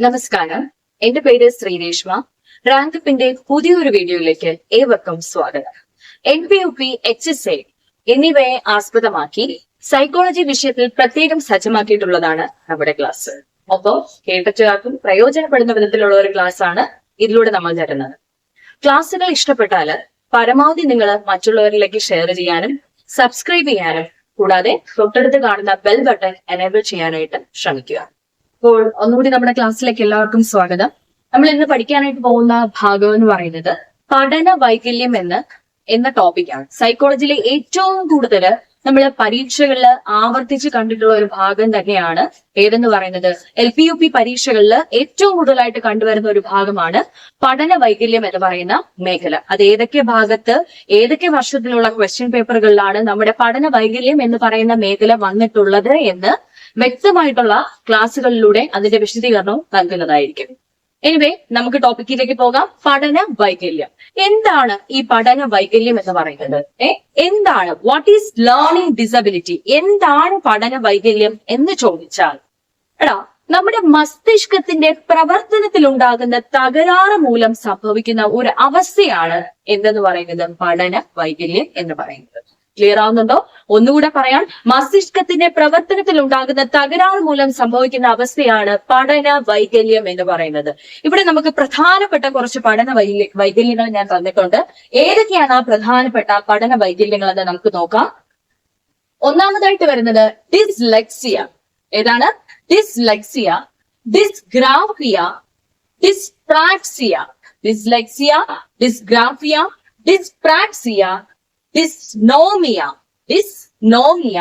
നമസ്കാരം. എന്റെ പേര് ശ്രീരേഷ്മ. റാങ്കപ്പിന്റെ പുതിയൊരു വീഡിയോയിലേക്ക് ഏവർക്കും സ്വാഗതം. N P U P H S A എന്നിവയെ ആസ്പദമാക്കി സൈക്കോളജി വിഷയത്തിൽ പ്രത്യേകം സജ്ജമാക്കിയിട്ടുള്ളതാണ് നമ്മുടെ ക്ലാസ് ഒപ്പം കേട്ടിട്ടുകാർക്കും പ്രയോജനപ്പെടുന്ന വിധത്തിലുള്ള ഒരു ക്ലാസ് ആണ് ഇതിലൂടെ നമ്മൾ തരുന്നത് ക്ലാസ്സുകൾ ഇഷ്ടപ്പെട്ടാൽ പരമാവധി നിങ്ങൾ മറ്റുള്ളവരിലേക്ക് ഷെയർ ചെയ്യാനും സബ്സ്ക്രൈബ് ചെയ്യാനും കൂടാതെ തൊട്ടടുത്ത് കാണുന്ന ബെൽ ബട്ടൺ എനേബിൾ ചെയ്യാനായിട്ട് ശ്രമിക്കുക. അപ്പോൾ ഒന്നുകൂടി നമ്മുടെ ക്ലാസ്സിലേക്ക് എല്ലാവർക്കും സ്വാഗതം. നമ്മൾ ഇന്ന് പഠിക്കാനായിട്ട് പോകുന്ന ഭാഗം എന്ന് പറയുന്നത് പഠന വൈകല്യം എന്ന് എന്ന ടോപ്പിക്കാണ് സൈക്കോളജിയിലെ ഏറ്റവും കൂടുതൽ നമ്മൾ പരീക്ഷകളിൽ ആവർത്തിച്ച് കണ്ടിട്ടുള്ള ഒരു ഭാഗം തന്നെയാണ് ഏതെന്ന് പറയുന്നത്? എൽ പി യു പി പരീക്ഷകളിൽ ഏറ്റവും കൂടുതലായിട്ട് കണ്ടുവരുന്ന ഒരു ഭാഗമാണ് പഠന വൈകല്യം എന്ന് പറയുന്ന മേഖല. അത് ഏതൊക്കെ ഭാഗത്ത് ഏതൊക്കെ വർഷത്തിലുള്ള ക്വസ്റ്റ്യൻ പേപ്പറുകളിലാണ് നമ്മുടെ പഠന വൈകല്യം എന്ന് പറയുന്ന മേഖല വന്നിട്ടുള്ളത് എന്ന് വ്യക്തമായിട്ടുള്ള ക്ലാസ്സുകളിലൂടെ അതിന്റെ വിശദീകരണവും നൽകുന്നതായിരിക്കും. എനിവേ നമുക്ക് ടോപ്പിക്കിലേക്ക് പോകാം. പഠന വൈകല്യം. എന്താണ് ഈ പഠന വൈകല്യം എന്ന് പറയുന്നത്? എന്താണ്? വാട്ട് ഈസ് ലേണിംഗ് ഡിസബിലിറ്റി എന്താണ് പഠന വൈകല്യം എന്ന് ചോദിച്ചാൽ എടാ നമ്മുടെ മസ്തിഷ്കത്തിന്റെ പ്രവർത്തനത്തിൽ ഉണ്ടാകുന്ന തകരാറ് മൂലം സംഭവിക്കുന്ന ഒരു അവസ്ഥയാണ് എന്തെന്ന് പറയുന്നത്? പഠന വൈകല്യം എന്ന് പറയുന്നത്. ക്ലിയർ ആവുന്നുണ്ടോ? ഒന്നുകൂടെ പറയാം. മസ്തിഷ്കത്തിന്റെ പ്രവർത്തനത്തിൽ ഉണ്ടാകുന്ന തകരാർ മൂലം സംഭവിക്കുന്ന അവസ്ഥയാണ് പഠന വൈകല്യം എന്ന് പറയുന്നത്. ഇവിടെ നമുക്ക് പ്രധാനപ്പെട്ട കുറച്ച് പഠന വൈകല്യങ്ങൾ ഞാൻ തന്നിട്ടുണ്ട്. ഏതൊക്കെയാണ് ആ പ്രധാനപ്പെട്ട പഠന വൈകല്യങ്ങൾ എന്ന് നമുക്ക് നോക്കാം. ഒന്നാമതായിട്ട് വരുന്നത് ഡിസ്ലെക്സിയ ഏതാണ്? Dyslexia dysgraphia dyspraxia dyslexia dysgraphia dyspraxia dysnomia dysnomia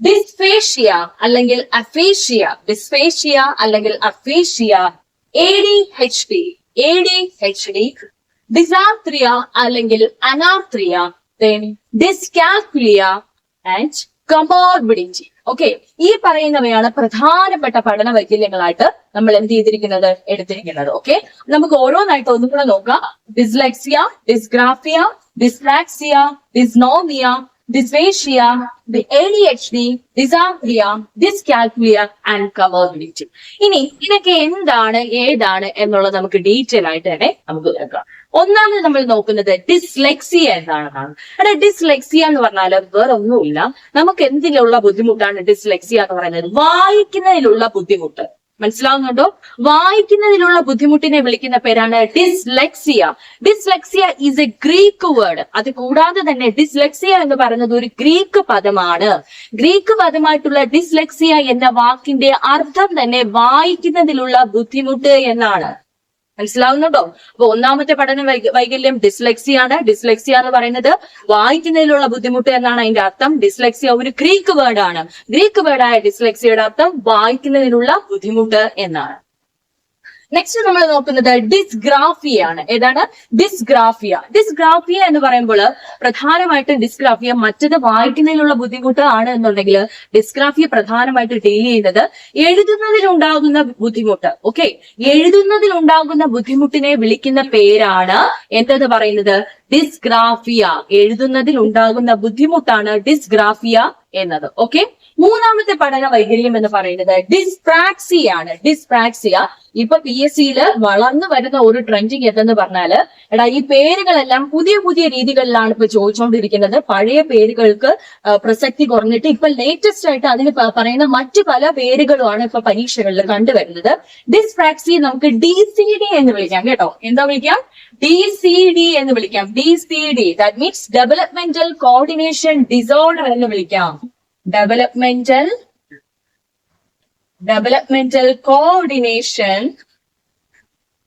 dysphasia അല്ലെങ്കിൽ അഫേഷ്യ ഡിസ്ഫേഷ്യ അല്ലെങ്കിൽ aphasia A D H D A D H D dysarthria അല്ലെങ്കിൽ anarthria dyscalculia and comorbidity okay ഈ പറയുന്നവയാണ് പ്രധാനപ്പെട്ട പഠന വൈകല്യങ്ങളായിട്ട് നമ്മൾ എന്ത് ചെയ്തിരിക്കുന്നത്? എടുത്തിരിക്കുന്നത്. ഓക്കെ നമുക്ക് ഓരോന്നായിട്ട് ഒന്നും കൂടെ നോക്കാം. Dyslexia dysgraphia dyspraxia dysnomia dysphasia ADHD, dysarthria dyscalculia and comorbidity ഇനി ഇതൊക്കെ എന്താണ് ഏതാണ് എന്നുള്ളത് നമുക്ക് ഡീറ്റെയിൽ ആയിട്ട് തന്നെ നമുക്ക് നോക്കാം. ഒന്നാമത് നമ്മൾ നോക്കുന്നത് ഡിസ്ലെക്സിയ എന്താണെന്നാണ് അവിടെ ഡിസ്ലെക്സിയ എന്ന് പറഞ്ഞാൽ വേറെ ഒന്നുമില്ല നമുക്ക് എന്തിലുള്ള ബുദ്ധിമുട്ടാണ് ഡിസ്ലെക്സിയ എന്ന് പറയുന്നത്? വായിക്കുന്നതിലുള്ള ബുദ്ധിമുട്ട്. മനസ്സിലാവുന്നുണ്ടോ? വായിക്കുന്നതിലുള്ള ബുദ്ധിമുട്ടിനെ വിളിക്കുന്ന പേരാണ് dyslexia dyslexia is a Greek word അത് കൂടാതെ തന്നെ ഡിസ്ലെക്സിയ എന്ന് പറയുന്നത് ഒരു ഗ്രീക്ക് പദമാണ്. ഗ്രീക്ക് പദമായിട്ടുള്ള ഡിസ്ലെക്സിയ എന്ന വാക്കിന്റെ അർത്ഥം തന്നെ വായിക്കുന്നതിലുള്ള ബുദ്ധിമുട്ട് എന്നാണ്. മനസ്സിലാവുന്നുണ്ടോ? അപ്പൊ ഒന്നാമത്തെ പഠന വൈക- വൈകല്യം ഡിസ്ലെക്സിയാണ് ഡിസ്ലെക്സിയ എന്ന് പറയുന്നത് വായിക്കുന്നതിലുള്ള ബുദ്ധിമുട്ട് എന്നാണ് അതിന്റെ അർത്ഥം. ഡിസ്ലെക്സിയ ഒരു ഗ്രീക്ക് വേർഡാണ് ഗ്രീക്ക് വേർഡായ ഡിസ്ലെക്സിയയുടെ അർത്ഥം വായിക്കുന്നതിനുള്ള ബുദ്ധിമുട്ട് എന്നാണ്. നെക്സ്റ്റ് നമ്മൾ നോക്കുന്നത് ഡിസ്ഗ്രാഫിയ ആണ്. ഏതാണ്? ഡിസ്ഗ്രാഫിയ ഡിസ്ഗ്രാഫിയ എന്ന് പറയുമ്പോൾ പ്രധാനമായിട്ടും ഡിസ്ഗ്രാഫിയ മറ്റത് വായിക്കുന്നതിലുള്ള ബുദ്ധിമുട്ട് ആണ് എന്നുണ്ടെങ്കിൽ ഡിസ്ഗ്രാഫിയ പ്രധാനമായിട്ട് ഡീൽ ചെയ്യുന്നത് എഴുതുന്നതിൽ ഉണ്ടാകുന്ന ബുദ്ധിമുട്ട്. ഓക്കെ എഴുതുന്നതിൽ ഉണ്ടാകുന്ന ബുദ്ധിമുട്ടിനെ വിളിക്കുന്ന പേരാണ് എന്തെന്ന് പറയുന്നത്? ഡിസ്ഗ്രാഫിയ എഴുതുന്നതിൽ ഉണ്ടാകുന്ന ബുദ്ധിമുട്ടാണ് ഡിസ്ഗ്രാഫിയ എന്നത്. ഓക്കെ മൂന്നാമത്തെ പഠന വൈകല്യം എന്ന് പറയുന്നത് ഡിസ്പ്രാക്സിയ ആണ്. ഡിസ്പ്രാക്സിയ ഇപ്പൊ പി എസ് സിയിൽ വളർന്നു വരുന്ന ഒരു ട്രെൻഡിങ് എന്തെന്ന് പറഞ്ഞാൽ എടാ ഈ പേരുകളെല്ലാം പുതിയ പുതിയ രീതികളിലാണ് ഇപ്പൊ ചോദിച്ചുകൊണ്ടിരിക്കുന്നത് പഴയ പേരുകൾക്ക് പ്രസക്തി കുറഞ്ഞിട്ട് ഇപ്പൊ ലേറ്റസ്റ്റ് ആയിട്ട് അതിന് പറയുന്ന മറ്റു പല പേരുകളുമാണ് ഇപ്പൊ പരീക്ഷകളിൽ കണ്ടുവരുന്നത്. ഡിസ്പ്രാക്സി നമുക്ക് ഡി സി ഡി എന്ന് വിളിക്കാം കേട്ടോ. എന്താ വിളിക്കാം? ഡി സി ഡി എന്ന് വിളിക്കാം. D C D that means developmental coordination disorder എന്ന് വിളിക്കാം. Developmental developmental coordination.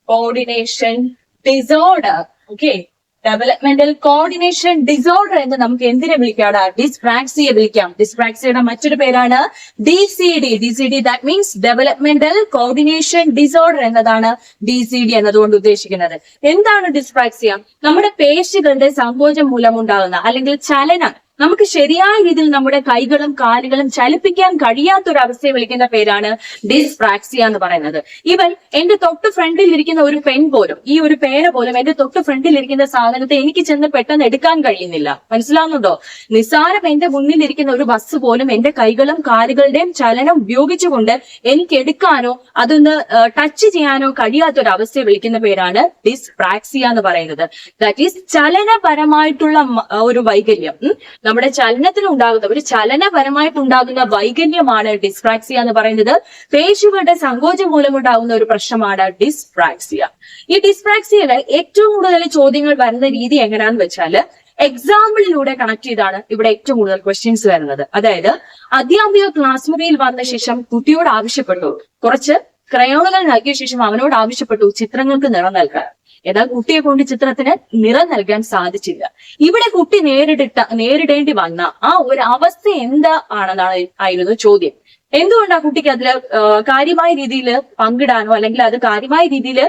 Coordination disorder. Okay. Developmental coordination disorder എന്ന് നമുക്ക് എന്തിനെ വിളിക്കാടാ ഡിസ്പ്രാക്സിയെ വിളിക്കാം. ഡിസ്പ്രാക്സിയുടെ മറ്റൊരു പേരാണ് D C D D C D that means developmental coordination disorder എന്നതാണ് ഡി സി ഡി എന്നതുകൊണ്ട് ഉദ്ദേശിക്കുന്നത്. എന്താണ് ഡിസ്പ്രാക്സിയ നമ്മുടെ പേശികളുടെ സങ്കോചം മൂലമുണ്ടാകുന്ന അല്ലെങ്കിൽ ചലനം നമുക്ക് ശരിയായ രീതിയിൽ നമ്മുടെ കൈകളും കാലുകളും ചലിപ്പിക്കാൻ കഴിയാത്ത ഒരു അവസ്ഥയെ വിളിക്കുന്ന പേരാണ് ഡിസ്പ്രാക്സിയ എന്ന് പറയുന്നത്. ഇവൻ എന്റെ തൊട്ട് ഫ്രണ്ടിൽ ഇരിക്കുന്ന ഒരു പെൻ പോലും ഈ ഒരു പേന പോലും എന്റെ തൊട്ട് ഫ്രണ്ടിൽ ഇരിക്കുന്ന സാധനത്തെ എനിക്ക് ചെന്ന് പെട്ടെന്ന് എടുക്കാൻ കഴിയുന്നില്ല. മനസ്സിലാവുന്നുണ്ടോ? നിസ്സാരം എന്റെ മുന്നിൽ ഇരിക്കുന്ന ഒരു ബസ് പോലും എന്റെ കൈകളും കാലുകളുടെയും ചലനം ഉപയോഗിച്ചുകൊണ്ട് എനിക്ക് എടുക്കാനോ അതൊന്ന് ടച്ച് ചെയ്യാനോ കഴിയാത്ത ഒരു അവസ്ഥയെ വിളിക്കുന്ന പേരാണ് ഡിസ്പ്രാക്സിയ എന്ന് പറയുന്നത്. ദാറ്റ് ഈസ് ചലനപരമായിട്ടുള്ള ഒരു വൈകല്യം. നമ്മുടെ ചലനത്തിൽ ഉണ്ടാകുന്ന ഒരു ചലനപരമായിട്ട് ഉണ്ടാകുന്ന വൈകല്യമാണ് ഡിസ്പ്രാക്സിയ എന്ന് പറയുന്നത്. പേശികളുടെ സങ്കോചം മൂലമുണ്ടാകുന്ന ഒരു പ്രശ്നമാണ് ഡിസ്പ്രാക്സിയ. ഈ ഡിസ്പ്രാക്സിയയിൽ ഏറ്റവും കൂടുതൽ ചോദ്യങ്ങൾ വരുന്ന രീതി എങ്ങനെയാന്ന് വെച്ചാൽ എക്സാമ്പിളിലൂടെ കണക്ട് ചെയ്താണ് ഇവിടെ ഏറ്റവും കൂടുതൽ ക്വസ്റ്റ്യൻസ് വരുന്നത്. അതായത് അധ്യാപിക ക്ലാസ് മുറിയിൽ വന്ന ശേഷം കുട്ടിയോട് ആവശ്യപ്പെട്ടു. കുറച്ച് ക്രയോണുകൾ നൽകിയ ശേഷം അവനോട് ആവശ്യപ്പെട്ടു ചിത്രങ്ങൾക്ക് നിറം നൽകാൻ. എന്നാൽ കുട്ടിയെ കൊണ്ട് ചിത്രത്തിന് നിറം നൽകാൻ സാധിച്ചില്ല. ഇവിടെ കുട്ടി നേരിട്ടിട്ട നേരിടേണ്ടി വന്ന ആ ഒരു അവസ്ഥ എന്താ ആണെന്നാണ് ആയിരുന്നു ചോദ്യം. എന്തുകൊണ്ടാ കുട്ടിക്ക് അതിൽ കാര്യമായ രീതിയിൽ പങ്കിടാനോ അല്ലെങ്കിൽ അത് കാര്യമായ രീതിയിൽ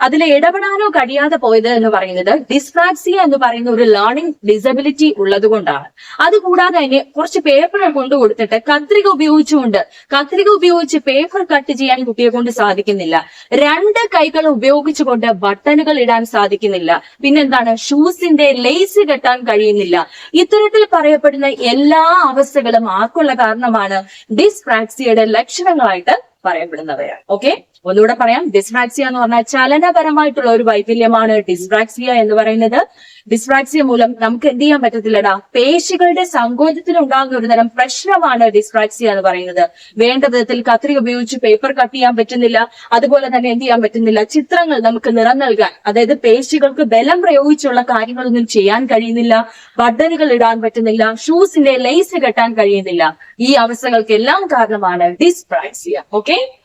അതിൽ ഇടപെടാനോ കഴിയാതെ പോയത് എന്ന് പറയുന്നത് ഡിസ്പ്രാക്സിയ എന്ന് പറയുന്ന ഒരു ലേണിംഗ് ഡിസബിലിറ്റി ഉള്ളതുകൊണ്ടാണ്. അതുകൂടാതെ തന്നെ കുറച്ച് പേപ്പർ കൊണ്ടു കൊടുത്തിട്ട് കത്രിക ഉപയോഗിച്ചുകൊണ്ട് കത്രിക ഉപയോഗിച്ച് പേപ്പർ കട്ട് ചെയ്യാൻ കുട്ടിയെ കൊണ്ട് സാധിക്കുന്നില്ല. രണ്ട് കൈകൾ ഉപയോഗിച്ചുകൊണ്ട് ബട്ടണുകൾ ഇടാൻ സാധിക്കുന്നില്ല. പിന്നെന്താണ്? ഷൂസിന്റെ ലേസ് കെട്ടാൻ കഴിയുന്നില്ല. ഇത്തരത്തിൽ പറയപ്പെടുന്ന എല്ലാ അവസ്ഥകളും ആർക്കുള്ള കാരണമാണ് ഡിസ്പ്രാക്സിയയുടെ ലക്ഷണങ്ങളായിട്ട് പറയപ്പെടുന്നവയാണ്. ഓക്കെ ഒന്നുകൂടെ പറയാം. ഡിസ്ട്രാക്സിയ എന്ന് പറഞ്ഞാൽ ചലനപരമായിട്ടുള്ള ഒരു വൈകല്യമാണ് ഡിസ്ട്രാക്സിയ എന്ന് പറയുന്നത്. ഡിസ്ട്രാക്സിയ മൂലം നമുക്ക് എന്ത് ചെയ്യാൻ പറ്റത്തില്ലടാ? പേശികളുടെ സങ്കോചത്തിന് ഉണ്ടാകുന്ന ഒരു തരം പ്രശ്നമാണ് ഡിസ്ട്രാക്സിയ എന്ന് പറയുന്നത്. വേണ്ട വിധത്തിൽ കത്രി ഉപയോഗിച്ച് പേപ്പർ കട്ട് ചെയ്യാൻ പറ്റുന്നില്ല. അതുപോലെ തന്നെ എന്ത് ചെയ്യാൻ പറ്റുന്നില്ല? ചിത്രങ്ങൾ നമുക്ക് നിറം നൽകാൻ അതായത് പേശികൾക്ക് ബലം പ്രയോഗിച്ചുള്ള കാര്യങ്ങളൊന്നും ചെയ്യാൻ കഴിയുന്നില്ല. ബട്ടനുകൾ ഇടാൻ പറ്റുന്നില്ല. ഷൂസിന്റെ ലൈസ് കെട്ടാൻ കഴിയുന്നില്ല. ഈ അവസ്ഥകൾക്കെല്ലാം കാരണമാണ് ഡിസ്പ്രാക്സിയ ഓക്കെ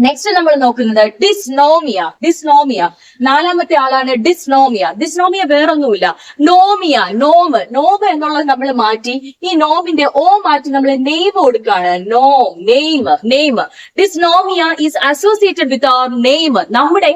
നെക്സ്റ്റ് നമ്മൾ നോക്കുന്നത് ഡിസ്നോമിയ ഡിസ്നോമിയ നാലാമത്തെ ആളാണ് ഡിസ്നോമിയ ഡിസ്നോമിയ വേറൊന്നുമില്ല. നോമിയ നോമ് നോമ് എന്നുള്ളത് നമ്മൾ മാറ്റി. ഈ നോമിന്റെ ഓ മാറ്റി നമ്മൾ നെയ്മ് കൊടുക്കുകയാണ്. Nom name name dysnomia is associated with our name നമ്മുടെ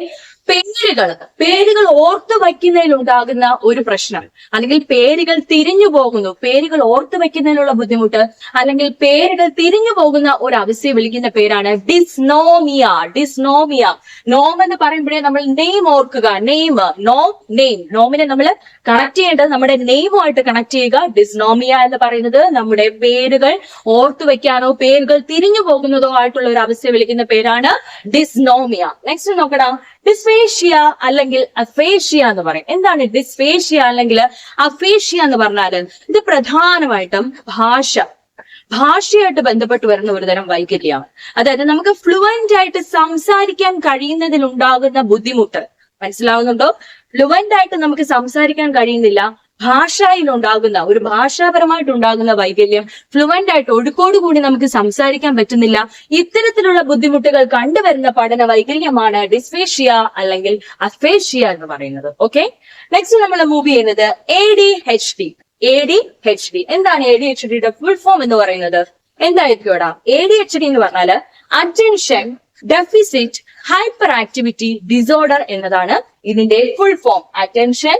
പേരുകൾ പേരുകൾ ഓർത്തു വയ്ക്കുന്നതിൽ ഉണ്ടാകുന്ന ഒരു പ്രശ്നം. അല്ലെങ്കിൽ പേരുകൾ തിരിഞ്ഞു പോകുന്നു. പേരുകൾ ഓർത്തു വയ്ക്കുന്നതിനുള്ള ബുദ്ധിമുട്ട്. അല്ലെങ്കിൽ പേരുകൾ തിരിഞ്ഞു പോകുന്ന ഒരു അവസ്ഥയെ വിളിക്കുന്ന പേരാണ് ഡിസ്നോമിയ. ഡിസ്നോമിയ. നോം എന്ന് പറയുമ്പോഴേ നമ്മൾ നെയിം ഓർക്കുക. നെയിം. നോം നെയിം. നോമിനെ നമ്മൾ കണക്ട് ചെയ്യേണ്ടത് നമ്മുടെ നെയിമുമായിട്ട് കണക്ട് ചെയ്യുക ഡിസ്നോമിയ എന്ന് പറയുന്നത് നമ്മുടെ പേരുകൾ ഓർത്തു വെക്കാനോ പേരുകൾ തിരിഞ്ഞു പോകുന്നതോ ആയിട്ടുള്ള ഒരു അവസ്ഥ വിളിക്കുന്ന പേരാണ് ഡിസ്നോമിയ നെക്സ്റ്റ് നോക്കടാ ഡിസ്ഫേഷ്യ അല്ലെങ്കിൽ അഫേഷ്യ എന്ന് പറയും. എന്താണ് ഡിസ്ഫേഷ്യ അല്ലെങ്കിൽ അഫേഷ്യ എന്ന് പറഞ്ഞാൽ ഇത് പ്രധാനമായിട്ടും ഭാഷ. ഭാഷയായിട്ട് ബന്ധപ്പെട്ട് വരുന്ന ഒരു തരം വൈകല്യമാണ്. അതായത് നമുക്ക് ഫ്ലുവന്റ് ആയിട്ട് സംസാരിക്കാൻ കഴിയുന്നതിൽ ഉണ്ടാകുന്ന ബുദ്ധിമുട്ട്. മനസ്സിലാവുന്നുണ്ടോ? ഫ്ലുവന്റ് ആയിട്ട് നമുക്ക് സംസാരിക്കാൻ കഴിയുന്നില്ല. ഭാഷയിൽ ഉണ്ടാകുന്ന ഒരു ഭാഷാപരമായിട്ട് ഉണ്ടാകുന്ന വൈകല്യം ഫ്ലുവന്റ് ആയിട്ട് ഒഴുക്കോടുകൂടി നമുക്ക് സംസാരിക്കാൻ പറ്റുന്നില്ല. ഇത്തരത്തിലുള്ള ബുദ്ധിമുട്ടുകൾ കണ്ടുവരുന്ന പഠന വൈകല്യമാണ് ഡിസ്ഫേഷ്യ അല്ലെങ്കിൽ അഫേഷ്യ എന്ന് പറയുന്നത്. ഓക്കെ നെക്സ്റ്റ് നമ്മൾ മൂവ് ചെയ്യുന്നത് A D H D A D H D എന്താണ് എ ഡി എച്ച് ഡിയുടെ ഫുൾ ഫോം എന്ന് പറയുന്നത്? എന്തായിരിക്കും എ ഡി എച്ച് ഡി എന്ന് പറഞ്ഞാൽ attention deficit hyper activity disorder എന്നതാണ് ഇതിന്റെ full form attention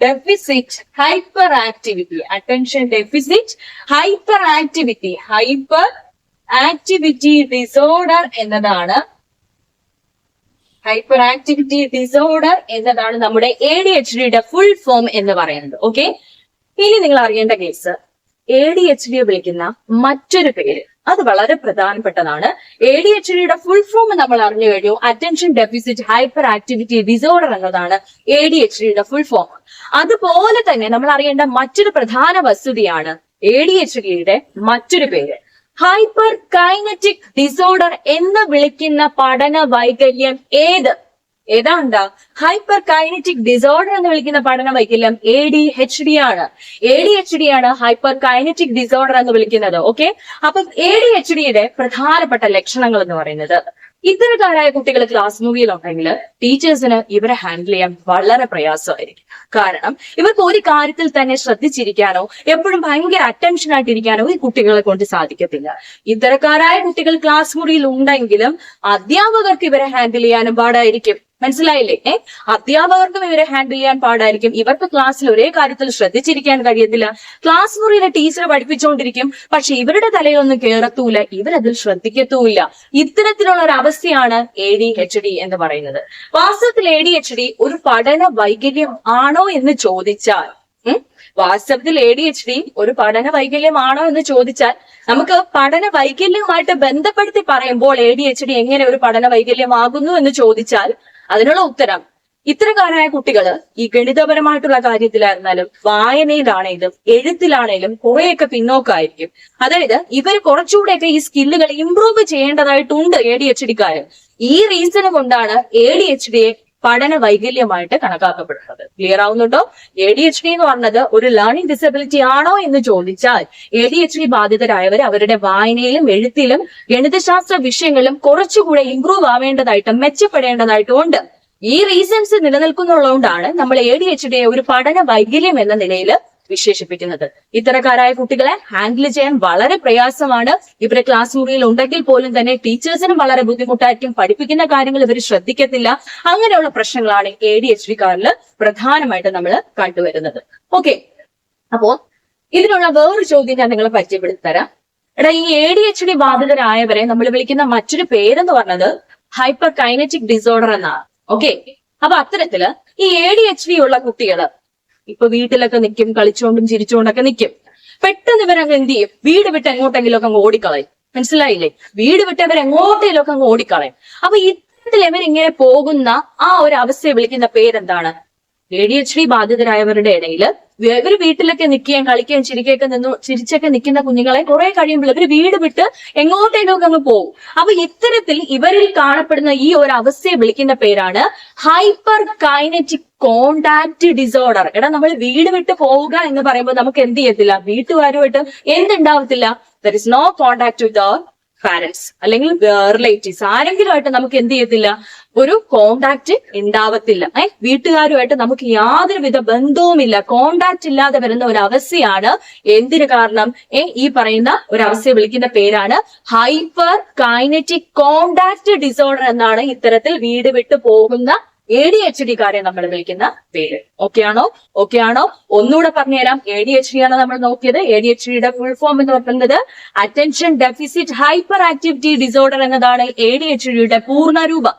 deficit hyperactivity attention deficit hyperactivity hyperactivity disorder എന്നതാണ്. ഹൈപ്പർ ആക്ടിവിറ്റി ഡിസോർഡർ എന്നതാണ് നമ്മുടെ എ ഡി എച്ച് ഡിയുടെ ഫുൾ ഫോം എന്ന് പറയുന്നത്. ഓക്കെ ഇനി നിങ്ങൾ അറിയേണ്ട കേസ് എ ഡി എച്ച് ഡിയെ വിളിക്കുന്ന മറ്റൊരു പേര്. അത് വളരെ പ്രധാനപ്പെട്ടതാണ്. എ ഡി എച്ച് ഡിയുടെ ഫുൾ ഫോം നമ്മൾ അറിഞ്ഞു കഴിഞ്ഞു. Attention deficit hyper activity disorder എന്നതാണ് എ ഡി എച്ച് ഡിയുടെ ഫുൾ ഫോം അതുപോലെ തന്നെ നമ്മൾ അറിയേണ്ട മറ്റൊരു പ്രധാന വസ്തുതയാണ് എ ഡി എച്ച് ഡിയുടെ മറ്റൊരു പേര്. ഹൈപ്പർ കൈനറ്റിക് ഡിസോർഡർ എന്ന് വിളിക്കുന്ന പഠന വൈകല്യം ഏത്? ഏതാണ്ടാ? ഹൈപ്പർ കൈനറ്റിക് ഡിസോർഡർ എന്ന് വിളിക്കുന്ന പഠന വൈകല്യം എ ഡി എച്ച് ഡി ആണ്. എ ഡി എച്ച് ഡി ആണ് ഹൈപ്പർ കൈനറ്റിക് ഡിസോർഡർ എന്ന് വിളിക്കുന്നത് ഓക്കെ? അപ്പം എ ഡി എച്ച് ഡിയുടെ പ്രധാനപ്പെട്ട ലക്ഷണങ്ങൾ എന്ന് പറയുന്നത് ഇത്തരക്കാരായ കുട്ടികൾ ക്ലാസ് മുറിയിലുണ്ടെങ്കിൽ ടീച്ചേഴ്സിന് ഇവരെ ഹാൻഡിൽ ചെയ്യാൻ വളരെ പ്രയാസമായിരിക്കും. കാരണം ഇവർക്ക് ഒരു കാര്യത്തിൽ തന്നെ ശ്രദ്ധിച്ചിരിക്കാനോ എപ്പോഴും ഭയങ്കര അറ്റൻഷൻ ആയിട്ടിരിക്കാനോ ഈ കുട്ടികളെ കൊണ്ട് സാധിക്കത്തില്ല. ഇത്തരക്കാരായ കുട്ടികൾ ക്ലാസ് മുറിയിൽ ഉണ്ടെങ്കിലും അധ്യാപകർക്ക് ഇവരെ ഹാൻഡിൽ ചെയ്യാനും പാടായിരിക്കും. മനസ്സിലായില്ലേ? ഏ? അധ്യാപകർക്കും ഇവരെ ഹാൻഡിൽ ചെയ്യാൻ പാടായിരിക്കും. ഇവർക്ക് ക്ലാസ്സിൽ ഒരേ കാര്യത്തിൽ ശ്രദ്ധിച്ചിരിക്കാൻ കഴിയത്തില്ല. ക്ലാസ് മുറിയിലെ ടീച്ചർ പഠിപ്പിച്ചുകൊണ്ടിരിക്കും. പക്ഷെ ഇവരുടെ തലയിലൊന്നും കേറത്തൂല. ഇവരതിൽ ശ്രദ്ധിക്കത്തൂല്ല. ഇത്തരത്തിലുള്ള ഒരു അവസ്ഥയാണ് എ ഡി എച്ച് ഡി എന്ന് പറയുന്നത്. വാസ്തവത്തിൽ എ ഡി എച്ച് ഡി ഒരു പഠന വൈകല്യം ആണോ എന്ന് ചോദിച്ചാൽ വാസ്തവത്തിൽ എ ഡി എച്ച് ഡി ഒരു പഠന വൈകല്യമാണോ എന്ന് ചോദിച്ചാൽ നമുക്ക് പഠന വൈകല്യവുമായിട്ട് ബന്ധപ്പെടുത്തി പറയുമ്പോൾ എ ഡി എച്ച് ഡി എങ്ങനെ ഒരു പഠന വൈകല്യമാകുന്നു എന്ന് ചോദിച്ചാൽ അതിനുള്ള ഉത്തരം. ഇത്തരക്കാരായ കുട്ടികൾ ഈ ഗണിതപരമായിട്ടുള്ള കാര്യത്തിലായിരുന്നാലും വായനയിലാണേലും എഴുത്തിലാണേലും കുറെയൊക്കെ പിന്നോക്കായിരിക്കും. അതായത് ഇവർ കുറച്ചുകൂടെയൊക്കെ ഈ സ്കില്ലുകൾ ഇംപ്രൂവ് ചെയ്യേണ്ടതായിട്ടുണ്ട് എ ഡി എച്ച് ഡിക്കാര് ഈ റീസൺ കൊണ്ടാണ് എ ഡി എച്ച് ഡിയെ പഠന വൈകല്യമായിട്ട് കണക്കാക്കപ്പെടുന്നത്. ക്ലിയർ ആവുന്നുണ്ടോ? എ ഡി എച്ച് ഡി എന്ന് പറഞ്ഞത് ഒരു ലേണിംഗ് ഡിസബിലിറ്റി ആണോ എന്ന് ചോദിച്ചാൽ എ ഡി എച്ച് ഡി ബാധിതരായവർ അവരുടെ വായനയിലും എഴുത്തിലും ഗണിതശാസ്ത്ര വിഷയങ്ങളിലും കുറച്ചുകൂടെ ഇംപ്രൂവ് ആവേണ്ടതായിട്ടും മെച്ചപ്പെടേണ്ടതായിട്ടും ഉണ്ട് ഈ റീസൺസ് നിലനിൽക്കുന്നുള്ളതുകൊണ്ടാണ് നമ്മൾ എ ഡി എച്ച് ഡിയെ ഒരു പഠന വൈകല്യം എന്ന നിലയിൽ വിശേഷിപ്പിക്കുന്നത്. ഇത്തരക്കാരായ കുട്ടികളെ ഹാൻഡിൽ ചെയ്യാൻ വളരെ പ്രയാസമാണ്. ഇവരെ ക്ലാസ് മുറിയിൽ ഉണ്ടെങ്കിൽ പോലും തന്നെ ടീച്ചേഴ്സിനും വളരെ ബുദ്ധിമുട്ടായിരിക്കും. പഠിപ്പിക്കുന്ന കാര്യങ്ങൾ ഇവർ ശ്രദ്ധിക്കത്തില്ല. അങ്ങനെയുള്ള പ്രശ്നങ്ങളാണ് എ ഡി എച്ച് ഡിക്കാരിൽ പ്രധാനമായിട്ട് നമ്മൾ കണ്ടുവരുന്നത്. ഓക്കെ അപ്പോ ഇതിനുള്ള വേറൊരു ചോദ്യം ഞാൻ നിങ്ങളെ പരിചയപ്പെടുത്തി തരാം. എടാ ഈ എ ഡി എച്ച് ഡി ബാധിതരായവരെ നമ്മൾ വിളിക്കുന്ന മറ്റൊരു പേരെന്ന് പറഞ്ഞത് ഹൈപ്പർ കൈനറ്റിക് ഡിസോർഡർ എന്നാണ്. ഓക്കെ അപ്പൊ അത്തരത്തിൽ ഈ എ ഡി എച്ച് ഡി ഉള്ള കുട്ടികൾ ഇപ്പൊ വീട്ടിലൊക്കെ നിൽക്കും കളിച്ചുകൊണ്ടും ചിരിച്ചുകൊണ്ടൊക്കെ നിൽക്കും പെട്ടെന്ന് ഇവരങ്ങ് എന്ത് ചെയ്യും? വീട് വിട്ട് എങ്ങോട്ടെങ്കിലും ഒക്കെ അങ്ങ് ഓടിക്കളയും. മനസ്സിലായില്ലേ? വീട് വിട്ട് ഇവർ എങ്ങോട്ടെങ്കിലും ഒക്കെ അങ്ങ് ഓടിക്കളയും. അപ്പൊ ഇത്തരത്തിൽ ഇവരിങ്ങനെ പോകുന്ന ആ ഒരു അവസ്ഥയെ വിളിക്കുന്ന പേരെന്താണ്? എ ഡി എച്ച് ഡി ബാധിതരായവരുടെ ഇടയിൽ ഇവർ വീട്ടിലൊക്കെ നിൽക്കുകയും കളിക്കുകയും ചിരിക്കുകയൊക്കെ നിന്നു ചിരിച്ചൊക്കെ നിൽക്കുന്ന കുഞ്ഞുങ്ങളെ കുറെ കഴിയുമ്പോൾ ഇവർ വീട് വിട്ട് എങ്ങോട്ടേക്കൊക്കെ അങ്ങ് പോകും. അപ്പൊ ഇത്തരത്തിൽ ഇവരിൽ കാണപ്പെടുന്ന ഈ ഒരു അവസ്ഥയെ വിളിക്കുന്ന പേരാണ് ഹൈപ്പർ കൈനറ്റിക് കോണ്ടാക്ട് ഡിസോർഡർ. എടാ നമ്മൾ വീട് വിട്ട് പോവുക എന്ന് പറയുമ്പോൾ നമുക്ക് എന്ത് ചെയ്യത്തില്ല? വീട്ടുകാരുമായിട്ട് എന്തുണ്ടാവത്തില്ല? There is no contact with our parents അല്ലെങ്കിൽ റിലേറ്റീവ്സ് ആരെങ്കിലുമായിട്ട് നമുക്ക് എന്ത് ചെയ്യത്തില്ല? ഒരു കോണ്ടാക്ട് ഉണ്ടാവത്തില്ല ഏഹ് വീട്ടുകാരുമായിട്ട് നമുക്ക് യാതൊരുവിധ ബന്ധവുമില്ല. കോണ്ടാക്ട് ഇല്ലാതെ വരുന്ന ഒരു അവസ്ഥയാണ് എന്തിനു കാരണം? ഏ ഈ പറയുന്ന ഒരു അവസ്ഥയെ വിളിക്കുന്ന പേരാണ് ഹൈപ്പർ കൈനറ്റിക് കോണ്ടാക്ട് ഡിസോർഡർ എന്നാണ് ഇത്തരത്തിൽ വീട് വിട്ടു പോകുന്ന എ ഡി എച്ച് ഡി കാരെ നമ്മൾ വിളിക്കുന്ന പേര്. ഓക്കെ ആണോ? ഓക്കെ ആണോ? ഒന്നുകൂടെ പറഞ്ഞുതരാം. എ ഡി എച്ച് ഡി ആണ് നമ്മൾ നോക്കിയത്. എ ഡി എച്ച് ഡിയുടെ ഫുൾ ഫോം എന്ന് പറയുന്നത് attention deficit hyper activity disorder എന്നതാണ് എ ഡി എച്ച് ഡിയുടെ പൂർണരൂപം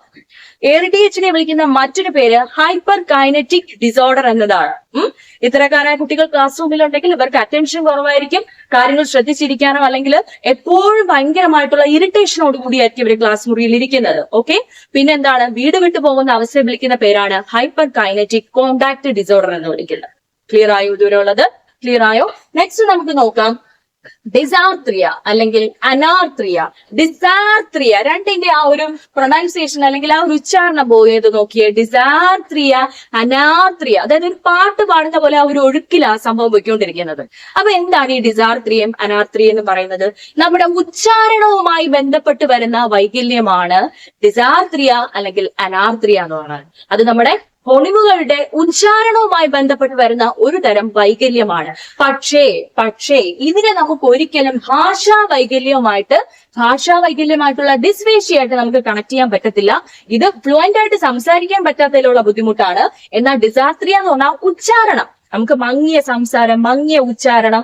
എ ഡി എച്ചിനെ വിളിക്കുന്ന മറ്റൊരു പേര് ഹൈപ്പർ കൈനറ്റിക് ഡിസോർഡർ എന്നതാണ്. ഇത്തരക്കാരായ കുട്ടികൾ ക്ലാസ് റൂമിലുണ്ടെങ്കിൽ ഇവർക്ക് അറ്റൻഷൻ കുറവായിരിക്കും. കാര്യങ്ങൾ ശ്രദ്ധിച്ചിരിക്കാനോ അല്ലെങ്കിൽ എപ്പോഴും ഭയങ്കരമായിട്ടുള്ള ഇറിറ്റേഷനോട് കൂടിയായിരിക്കും ഇവർ ക്ലാസ് മുറിയിൽ ഇരിക്കുന്നത്. ഓക്കെ പിന്നെ എന്താണ്? വീട് വിട്ടു പോകുന്ന അവസ്ഥയെ വിളിക്കുന്ന പേരാണ് ഹൈപ്പർ കൈനറ്റിക് കോണ്ടാക്ട് ഡിസോർഡർ എന്ന് വിളിക്കുന്നത്. ക്ലിയർ ആയോ? ഇതുവരെ ഉള്ളത്? ക്ലിയർ ആയോ? നെക്സ്റ്റ് നമുക്ക് നോക്കാം. ഡിസാർത്രിയ അല്ലെങ്കിൽ അനാർത്രിയ ഡിസാർത്രിയ രണ്ടിന്റെ ആ ഒരു പ്രൊണൗൺസിയേഷൻ അല്ലെങ്കിൽ ആ ഒരു ഉച്ചാരണം പോയത് നോക്കിയേ? ഡിസാർത്രിയ അനാർത്രിയ അതായത് ഒരു പാട്ട് പാടുന്ന പോലെ ആ ഒരു ഒഴുക്കിലാ സംഭവം പോയിക്കൊണ്ടിരിക്കുന്നത്. അപ്പൊ എന്താണ് ഈ ഡിസാർത്രിയം അനാർത്രിയ എന്ന് പറയുന്നത്? നമ്മുടെ ഉച്ചാരണവുമായി ബന്ധപ്പെട്ട് വരുന്ന വൈകല്യമാണ് ഡിസാർത്രിയ അല്ലെങ്കിൽ അനാർത്രിയ എന്ന് പറയുന്നത്. അത് നമ്മുടെ പൊണിവുകളുടെ ഉച്ചാരണവുമായി ബന്ധപ്പെട്ട് വരുന്ന ഒരു തരം വൈകല്യമാണ്. പക്ഷേ പക്ഷേ ഇതിനെ നമുക്ക് ഒരിക്കലും ഭാഷാ വൈകല്യവുമായിട്ട് ഭാഷാ വൈകല്യമായിട്ടുള്ള ഡിസ്വേഷിയായിട്ട് നമുക്ക് കണക്ട് ചെയ്യാൻ പറ്റത്തില്ല. ഇത് ഫ്ലുവന്റ് ആയിട്ട് സംസാരിക്കാൻ പറ്റാത്തതിലുള്ള ബുദ്ധിമുട്ടാണ്. എന്നാൽ ഡിസാസ്ട്രിയ എന്ന് പറഞ്ഞാൽ ഉച്ചാരണം. നമുക്ക് മങ്ങിയ സംസാരം മങ്ങിയ ഉച്ചാരണം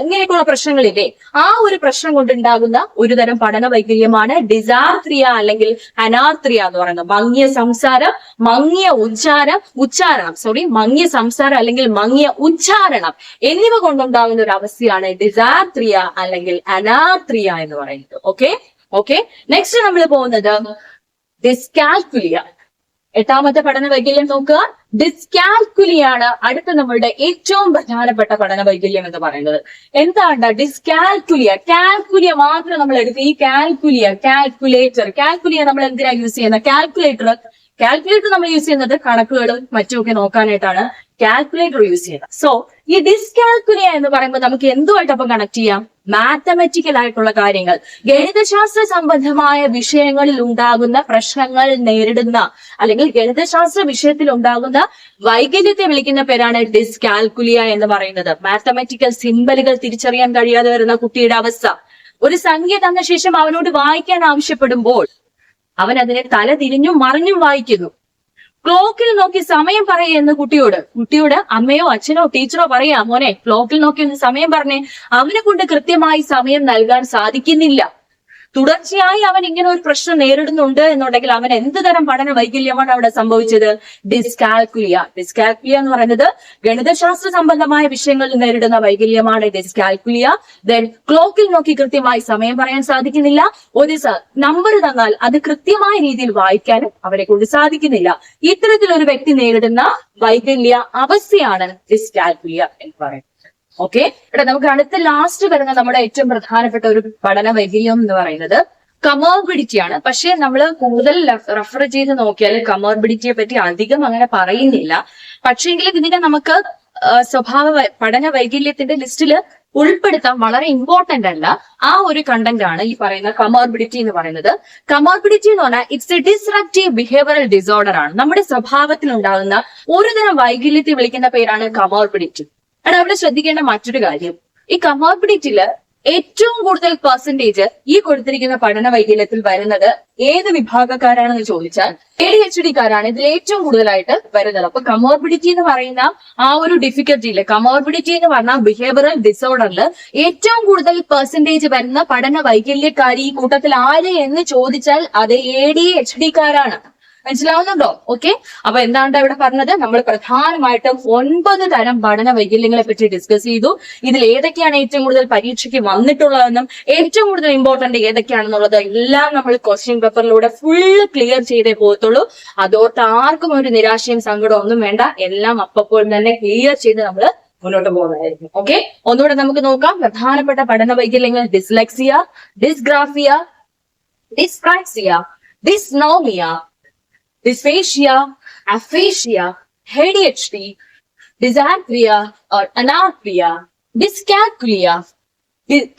ഇങ്ങനെയൊക്കെയുള്ള പ്രശ്നങ്ങളില്ലേ? ആ ഒരു പ്രശ്നം കൊണ്ടുണ്ടാകുന്ന ഒരു തരം പഠന വൈകല്യമാണ് ഡിസാർത്രിയ അല്ലെങ്കിൽ അനാർത്രിയ എന്ന് പറയുന്നത്. മങ്ങിയ സംസാരം മങ്ങിയ ഉച്ചാരം ഉച്ചാരണം സോറി മങ്ങിയ സംസാരം അല്ലെങ്കിൽ മങ്ങിയ ഉച്ചാരണം എന്നിവ കൊണ്ടുണ്ടാകുന്ന ഒരു അവസ്ഥയാണ് ഡിസാർത്രിയ അല്ലെങ്കിൽ അനാർത്രിയ എന്ന് പറയുന്നത്. ഓക്കെ ഓക്കെ നെക്സ്റ്റ് നമ്മൾ പോകുന്നത് ഡിസ്കാൽക്കുലിയ എട്ടാമത്തെ പഠന വൈകല്യം നോക്കുക. ഡിസ്കാൽക്കുലിയാണ് അടുത്ത നമ്മളുടെ ഏറ്റവും പ്രധാനപ്പെട്ട പഠന വൈകല്യം എന്ന് പറയുന്നത്. എന്താണ് ഡിസ്കാൽക്കുലിയ കാൽക്കുലിയ മാത്രം നമ്മൾ എടുത്ത്. ഈ കാൽക്കുലിയ കാൽക്കുലേറ്റർ കാൽക്കുലിയ നമ്മൾ എന്തിനാണ് യൂസ് ചെയ്യുന്നത് കാൽക്കുലേറ്റർ കാൽക്കുലേറ്റർ നമ്മൾ യൂസ് ചെയ്യുന്നത് കണക്കുകളും മറ്റുമൊക്കെ നോക്കാനായിട്ടാണ്. കാൽക്കുലേറ്റർ യൂസ് ചെയ്യുന്നത്. സോ ഈ ഡിസ്കാൽക്കുലിയ എന്ന് പറയുമ്പോൾ നമുക്ക് എന്തുമായിട്ട് അപ്പം കണക്ട് ചെയ്യാം? മാത്തമെറ്റിക്കൽ ആയിട്ടുള്ള കാര്യങ്ങൾ. ഗണിതശാസ്ത്ര സംബന്ധമായ വിഷയങ്ങളിൽ ഉണ്ടാകുന്ന പ്രശ്നങ്ങൾ നേരിടുന്ന അല്ലെങ്കിൽ ഗണിതശാസ്ത്ര വിഷയത്തിൽ ഉണ്ടാകുന്ന വൈകല്യത്തെ വിളിക്കുന്ന പേരാണ് ഡിസ്കാൽക്കുലിയ എന്ന് പറയുന്നത്. മാത്തമെറ്റിക്കൽ സിമ്പലുകൾ തിരിച്ചറിയാൻ കഴിയാതെ വരുന്ന കുട്ടിയുടെ അവസ്ഥ. ഒരു സംഖ്യ തന്ന ശേഷം അവനോട് വായിക്കാൻ ആവശ്യപ്പെടുമ്പോൾ അവൻ അതിനെ തല തിരിഞ്ഞും മറിഞ്ഞും വായിക്കുന്നു. ക്ലോക്കിൽ നോക്കി സമയം പറയേ എന്ന് കുട്ടിയോട്. കുട്ടിയോട് അമ്മയോ അച്ഛനോ ടീച്ചറോ പറയാ മോനെ ക്ലോക്കിൽ നോക്കി ഒന്ന് സമയം പറഞ്ഞേ. അവനെ കൊണ്ട് കൃത്യമായി സമയം നൽകാൻ സാധിക്കുന്നില്ല. തുടർച്ചയായി അവൻ ഇങ്ങനെ ഒരു പ്രശ്നം നേരിടുന്നുണ്ട് എന്നുണ്ടെങ്കിൽ അവൻ എന്ത് തരം പഠന വൈകല്യമാണ് അവിടെ സംഭവിച്ചത്? ഡിസ്കാൽക്കുലിയ ഡിസ്കാൽക്കുലിയ എന്ന് പറയുന്നത് ഗണിതശാസ്ത്ര സംബന്ധമായ വിഷയങ്ങളിൽ നേരിടുന്ന വൈകല്യമാണ് ഡിസ്കാൽക്കുലിയ ദെൻ ക്ലോക്കിൽ നോക്കി കൃത്യമായി സമയം പറയാൻ സാധിക്കുന്നില്ല. ഒരു നമ്പർ തന്നാൽ അത് കൃത്യമായ രീതിയിൽ വായിക്കാനും അവരെ കൊണ്ട് സാധിക്കുന്നില്ല. ഇത്തരത്തിലൊരു വ്യക്തി നേരിടുന്ന വൈകല്യ അവസ്ഥയാണ് ഡിസ്കാൽക്കുലിയ എന്ന് പറയുന്നത്. ഓക്കെ ഇവിടെ നമുക്ക് അടുത്ത ലാസ്റ്റ് വരുന്ന നമ്മുടെ ഏറ്റവും പ്രധാനപ്പെട്ട ഒരു പഠന വൈകല്യം എന്ന് പറയുന്നത് കമോർബിഡിറ്റി ആണ്. പക്ഷെ നമ്മൾ കൂടുതൽ റെഫർ ചെയ്ത് നോക്കിയാൽ കമോർബിഡിറ്റിയെ പറ്റി അധികം അങ്ങനെ പറയുന്നില്ല. പക്ഷേങ്കിലും ഇതിനെ നമുക്ക് സ്വഭാവ പഠന വൈകല്യത്തിന്റെ ലിസ്റ്റിൽ ഉൾപ്പെടുത്താൻ വളരെ ഇമ്പോർട്ടന്റ് അല്ല. ആ ഒരു കണ്ടന്റ് ആണ് ഈ പറയുന്ന കമോർബിഡിറ്റി എന്ന് പറയുന്നത്. കമോർബിഡിറ്റി എന്ന് പറഞ്ഞാൽ it's a disruptive behavioural disorder ആണ്. നമ്മുടെ സ്വഭാവത്തിൽ ഉണ്ടാകുന്ന ഒരു തരം വൈകല്യത്തെ വിളിക്കുന്ന പേരാണ് കമോർബിഡിറ്റി എടാ അവിടെ ശ്രദ്ധിക്കേണ്ട മറ്റൊരു കാര്യം. ഈ കമോബിഡിറ്റിയിൽ ഏറ്റവും കൂടുതൽ പെർസെന്റേജ് ഈ കൊടുത്തിരിക്കുന്ന പഠന വൈകല്യത്തിൽ വരുന്നത് ഏത് വിഭാഗക്കാരാണെന്ന് ചോദിച്ചാൽ എ ഡി എച്ച് ഇതിൽ ഏറ്റവും കൂടുതലായിട്ട് വരുന്നത്. അപ്പൊ കമോർബിഡിറ്റി എന്ന് പറയുന്ന ആ ഒരു ഡിഫിക്കൽറ്റിയിൽ കമോർബിഡിറ്റി എന്ന് പറഞ്ഞാൽ ബിഹേവിയറൽ ഡിസോർഡറിൽ ഏറ്റവും കൂടുതൽ പെർസെന്റേജ് വരുന്ന പഠന വൈകല്യക്കാരി ഈ കൂട്ടത്തിൽ ആര് എന്ന് ചോദിച്ചാൽ അത് എ ഡി എച്ച് ഡിക്കാരാണ് മനസ്സിലാവുന്നുണ്ടോ? ഓക്കെ അപ്പൊ എന്താണ് ഇവിടെ പറഞ്ഞത്? നമ്മൾ പ്രധാനമായിട്ടും ഒൻപത് തരം പഠന വൈകല്യങ്ങളെ പറ്റി ഡിസ്കസ് ചെയ്തു. ഇതിൽ ഏതൊക്കെയാണ് ഏറ്റവും കൂടുതൽ പരീക്ഷയ്ക്ക് വന്നിട്ടുള്ളതെന്നും ഏറ്റവും കൂടുതൽ ഇമ്പോർട്ടന്റ് ഏതൊക്കെയാണെന്നുള്ളത് എല്ലാം നമ്മൾ ക്വസ്റ്റ്യൻ പേപ്പറിലൂടെ ഫുള്ള് ക്ലിയർ ചെയ്തേ പോകത്തുള്ളൂ. അതോർത്ത് ആർക്കും ഒരു നിരാശയും സങ്കടവും ഒന്നും വേണ്ട. എല്ലാം അപ്പോൾ തന്നെ ക്ലിയർ ചെയ്ത് നമ്മൾ മുന്നോട്ട് പോകുന്നതായിരിക്കും. ഓക്കെ ഒന്നുകൂടെ നമുക്ക് നോക്കാം. പ്രധാനപ്പെട്ട പഠന വൈകല്യങ്ങൾ dyslexia dysgraphia dyspraxia dysnomia dysphasia, aphasia, ADHD, dysarthria or anarthria, dyscalculia,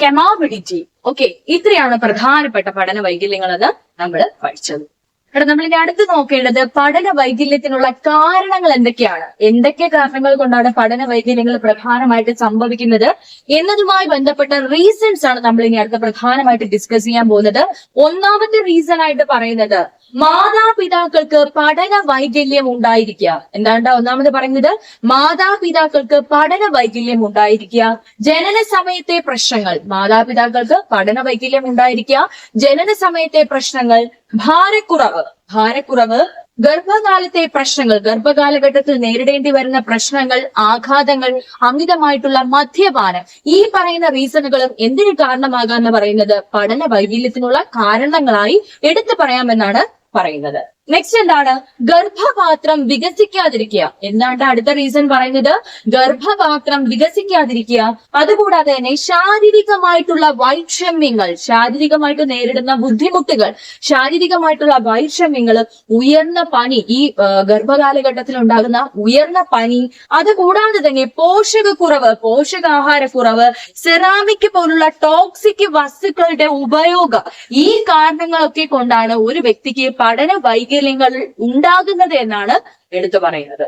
comorbidity okay ഇത്രയാണ് പ്രധാനപ്പെട്ട പഠന വൈകല്യങ്ങൾ വൈകല്യങ്ങളെന്ന് നമ്മൾ പഠിച്ചത്. ഇവിടെ നമ്മൾ ഇനി അടുത്ത് നോക്കേണ്ടത് പഠന വൈകല്യത്തിനുള്ള കാരണങ്ങൾ എന്തൊക്കെയാണ്? എന്തൊക്കെ കാരണങ്ങൾ കൊണ്ടാണ് പഠന വൈകല്യങ്ങൾ പ്രധാനമായിട്ട് സംഭവിക്കുന്നത്? എന്നതുമായി ബന്ധപ്പെട്ട റീസൺസ് ആണ് നമ്മൾ ഇനി അടുത്ത പ്രധാനമായിട്ട് ഡിസ്കസ് ചെയ്യാൻ പോകുന്നത്. ഒന്നാമത്തെ റീസൺ ആയിട്ട് പറയുന്നത് മാതാപിതാക്കൾക്ക് പഠന വൈകല്യം ഉണ്ടായിരിക്കുക. എന്താണ്ട ഒന്നാമത് പറയുന്നത്? മാതാപിതാക്കൾക്ക് പഠന വൈകല്യം ഉണ്ടായിരിക്കുക. ജനന സമയത്തെ പ്രശ്നങ്ങൾ. മാതാപിതാക്കൾക്ക് പഠന വൈകല്യം ഉണ്ടായിരിക്കുക. ജനന സമയത്തെ പ്രശ്നങ്ങൾ ഭാരക്കുറവ്. ഭാരക്കുറവ് ഗർഭകാലത്തെ പ്രശ്നങ്ങൾ ഗർഭകാലഘട്ടത്തിൽ നേരിടേണ്ടി വരുന്ന പ്രശ്നങ്ങൾ ആഘാതങ്ങൾ അമിതമായിട്ടുള്ള മദ്യപാനം ഈ പറയുന്ന റീസണുകളും എന്തിനു കാരണമാകാന്ന് പറയുന്നത്? പഠന വൈകല്യത്തിനുള്ള കാരണങ്ങളായി എടുത്തു പറയാമെന്നാണ് പറയുന്നത്. നെക്സ്റ്റ് എന്താണ്? ഗർഭപാത്രം വികസിക്കാതിരിക്കുക. എന്താണ് അടുത്ത റീസൺ പറയുന്നത്? ഗർഭപാത്രം വികസിക്കാതിരിക്കുക. അതുകൂടാതെ തന്നെ ശാരീരികമായിട്ടുള്ള വൈഷമ്യങ്ങൾ ശാരീരികമായിട്ട് നേരിടുന്ന ബുദ്ധിമുട്ടുകൾ ശാരീരികമായിട്ടുള്ള വൈഷമ്യങ്ങൾ ഉയർന്ന പനി ഈ ഗർഭകാലഘട്ടത്തിൽ ഉണ്ടാകുന്ന ഉയർന്ന പനി അതുകൂടാതെ തന്നെ പോഷകക്കുറവ് പോഷകാഹാരക്കുറവ് സെറാമിക് പോലുള്ള ടോക്സിക് വസ്തുക്കളുടെ ഉപയോഗം ഈ കാരണങ്ങളൊക്കെ കൊണ്ടാണ് ഒരു വ്യക്തിക്ക് പഠന വൈകല്യങ്ങൾ ഉണ്ടാകുന്നത് എന്നാണ് എടുത്തു പറയുന്നത്.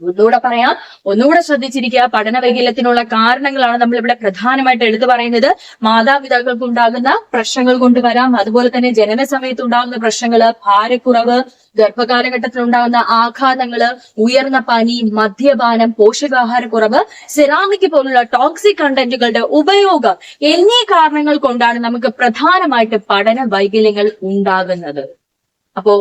ഒന്നുകൂടെ പറയാം. ഒന്നുകൂടെ ശ്രദ്ധിച്ചിരിക്കുക. പഠന വൈകല്യത്തിനുള്ള കാരണങ്ങളാണ് നമ്മൾ ഇവിടെ പ്രധാനമായിട്ട് എടുത്തു പറയുന്നത്. മാതാപിതാക്കൾക്ക് ഉണ്ടാകുന്ന പ്രശ്നങ്ങൾ കൊണ്ട് വരാം. അതുപോലെ തന്നെ ജനന സമയത്ത് ഉണ്ടാകുന്ന പ്രശ്നങ്ങൾ ഭാരക്കുറവ് ഗർഭകാലഘട്ടത്തിൽ ഉണ്ടാകുന്ന ആഘാതങ്ങൾ ഉയർന്ന പനി മദ്യപാനം പോഷകാഹാരക്കുറവ് സെറാമിക് പോലുള്ള ടോക്സിക് കണ്ടന്റുകളുടെ ഉപയോഗം എന്നീ കാരണങ്ങൾ കൊണ്ടാണ് നമുക്ക് പ്രധാനമായിട്ട് പഠന വൈകല്യങ്ങൾ ഉണ്ടാകുന്നത്. അപ്പോ